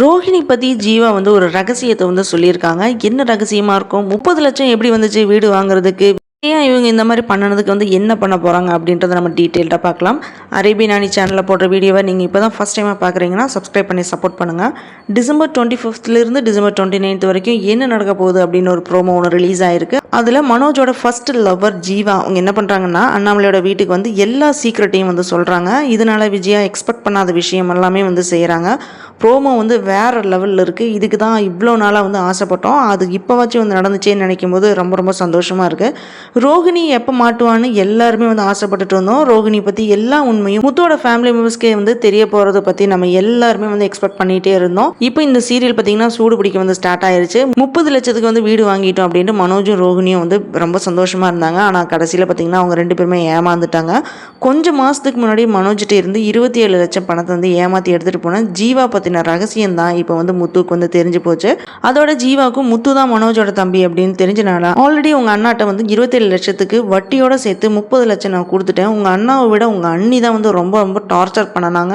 ரோஹிணி பற்றி ஜீவா வந்து ஒரு ரகசியத்தை வந்து சொல்லியிருக்காங்க. என்ன ரகசியமாக இருக்கும்? முப்பது லட்சம் எப்படி வந்துச்சு வீடு வாங்குறதுக்கு? ஏன் இவங்க இந்த மாதிரி பண்ணனதுக்கு வந்து என்ன பண்ண போகிறாங்க அப்படின்றத நம்ம டீட்டெயில்டாக பார்க்கலாம். அரேபியன் நானி சேனலில் போடுற வீடியோவை நீங்கள் இப்போ தான் ஃபஸ்ட் டைமாக பார்க்குறீங்கன்னா சப்ஸ்கிரைப் பண்ணி சப்போர்ட் பண்ணுங்கள் டிசம்பர் டுவெண்ட்டி ஃபிஃப்த்லேருந்து டிசம்பர் டுவெண்ட்டி நைன்த் வரைக்கும் என்ன நடக்க போகுது அப்படின்னு ஒரு ப்ரோமோ ஒன்று ரிலீஸ் ஆயிருக்கு. அதில் மனோஜோட ஃபர்ஸ்ட் லவ்வர் ஜீவா அவங்க என்ன பண்ணுறாங்கன்னா அண்ணாமலையோட வீட்டுக்கு வந்து எல்லா சீக்ரெட்டையும் வந்து சொல்கிறாங்க இதனால் விஜயா எக்ஸ்பெக்ட் பண்ணாத விஷயம் எல்லாமே வந்து செய்கிறாங்க ப்ரோமோ வந்து வேறு லெவலில் இருக்குது இதுக்கு தான் இவ்வளோ நாளாக வந்து ஆசைப்பட்டோம். அது இப்போவாச்சும் வந்து நடந்துச்சேன்னு நினைக்கும் போது ரொம்ப ரொம்ப சந்தோஷமாக இருக்குது ரோகிணி எப்போ மாட்டுவான்னு எல்லாருமே வந்து ஆசைப்பட்டுட்டு இருந்தோம். ரோஹிணி பற்றி எல்லா உண்மையும் முத்தோட ஃபேமிலி மெம்பர்ஸ்க்கே வந்து தெரிய போகிறத பற்றி நம்ம எல்லாருமே வந்து எக்ஸ்பெக்ட் பண்ணிகிட்டே இருந்தோம். இப்போ இந்த சீரியல் பார்த்தீங்கன்னா சூடு பிடிக்க வந்து ஸ்டார்ட் ஆயிருச்சு. முப்பது லட்சத்துக்கு வந்து வீடு வாங்கிட்டோம் அப்படின்ட்டு மனோஜும் ரோஹிணியும் வந்து ரொம்ப சந்தோஷமாக இருந்தாங்க. ஆனால் கடைசியில் பார்த்தீங்கன்னா அவங்க ரெண்டு பேருமே ஏமாந்துட்டாங்க. கொஞ்சம் மாதத்துக்கு முன்னாடி மனோஜ்கிட்ட இருந்து இருபத்தி ஏழு லட்சம் பணத்தை வந்து ஏமாற்றி எடுத்துகிட்டு போனேன் ஜீவா பற்றின ரகசியம் தான் இப்போ வந்து முத்துக்கு வந்து தெரிஞ்சு போச்சு. அதோட ஜீவாவுக்கும் முத்து தான் மனோஜோட தம்பி அப்படின்னு தெரிஞ்சனால ஆல்ரெடி உங்கள் அண்ணாட்ட வந்து இருபத்தேழு லட்சத்துக்கு வட்டியோட சேர்த்து முப்பது லட்சம் நான் கொடுத்துட்டேன். உங்கள் அண்ணாவை விட உங்கள் அண்ணி தான் வந்து ரொம்ப ரொம்ப டார்ச்சர் பண்ணனாங்க.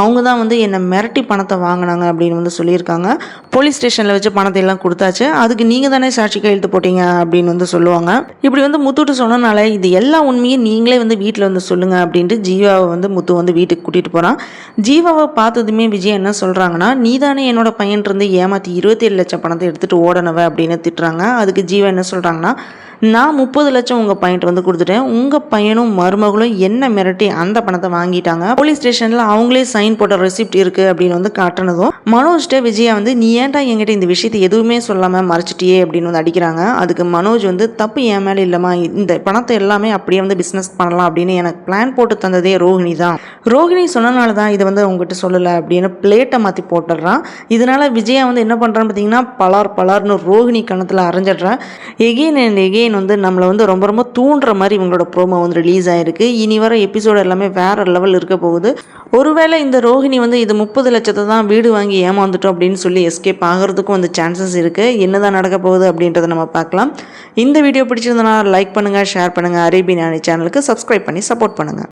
அவங்க தான் வந்து என்னை மிரட்டி பணத்தை வாங்கினாங்க அப்படின்னு வந்து சொல்லியிருக்காங்க. போலீஸ் ஸ்டேஷனில் வச்சு பணத்தை எல்லாம் கொடுத்தாச்சு. அதுக்கு நீங்கள் தானே சாட்சி கையெழுத்து போட்டீங்க அப்படின்னு வந்து சொல்லுவாங்க. இப்படி வந்து முத்துட்டு சொன்னனால இது எல்லா உண்மையும் நீங்களே வந்து வீட்டில் வந்து சொல்லுங்க அப்படின்ட்டு ஜீவாவை வந்து முத்து வந்து வீட்டுக்கு கூட்டிகிட்டு போகிறான் ஜீவாவை பார்த்ததுமே விஜய் என்ன சொல்கிறாங்கன்னா நீ தானே என்னோட பையன் இருந்து ஏமாற்றி இருபத்தேழு லட்சம் பணத்தை எடுத்துகிட்டு ஓடனவ? அப்படின்னு திட்டுறாங்க. அதுக்கு ஜீவா என்ன சொல்கிறாங்கன்னா நான் முப்பது லட்சம் உங்கள் பையன்ட்டு வந்து கொடுத்துட்டேன். உங்கள் பையனும் மருமகளும் என்ன மிரட்டி அந்த பணத்தை வாங்கிட்டாங்க? போலீஸ் ஸ்டேஷனில் அவங்களே சைன் போட்ட ரெசிப்ட் இருக்குது அப்படின்னு வந்து காட்டினதும் மனோஜ்கிட்ட விஜயா வந்து நீ ஏன்டா என்கிட்ட இந்த விஷயத்தை எதுவுமே சொல்லாமல் மறைச்சிட்டியே? அப்படின்னு வந்து அடிக்கிறாங்க. அதுக்கு மனோஜ் வந்து தப்பு என் மேலே இல்லைம்மா. இந்த பணத்தை எல்லாமே அப்படியே வந்து பிஸ்னஸ் பண்ணலாம் அப்படின்னு எனக்கு பிளான் போட்டு தந்ததே ரோஹிணி தான். ரோஹிணி சொன்னனால தான் இதை வந்து உங்ககிட்ட சொல்லலை அப்படின்னு பிளேட்டை மாற்றி போட்டுடுறான். இதனால விஜயா வந்து என்ன பண்ணுறான்னு பார்த்தீங்கன்னா பலார் பலார்னு ரோஹிணி கணத்தில் அரைஞ்சிடுறான். எகெயின் அண்ட் எகெயின் வந்து நம்மளை வந்து ரொம்ப ரொம்ப தூண்டுற மாதிரி இவங்களோட ப்ரோமோ வந்து ரிலீஸ் ஆயிருக்கு. இனி வர எபிசோடு எல்லாமே வேற லெவல் இருக்க போகுது. ஒருவேளை இந்த ரோஹிணி வந்து இது முப்பது லட்சத்தை தான் வீடு வாங்கி ஏமாந்துட்டோம் அப்படின்னு சொல்லி எஸ்கேப் ஆகிறதுக்கும் வந்து சான்சஸ் இருக்குது என்னதான் நடக்க போகுது அப்படின்றத நம்ம பார்க்கலாம். இந்த வீடியோ பிடிச்சிருந்தனா லைக் பண்ணுங்கள் ஷேர் பண்ணுங்கள் அரேபியன் சேனலுக்கு சப்ஸ்கிரைப் பண்ணி சப்போர்ட் பண்ணுங்கள்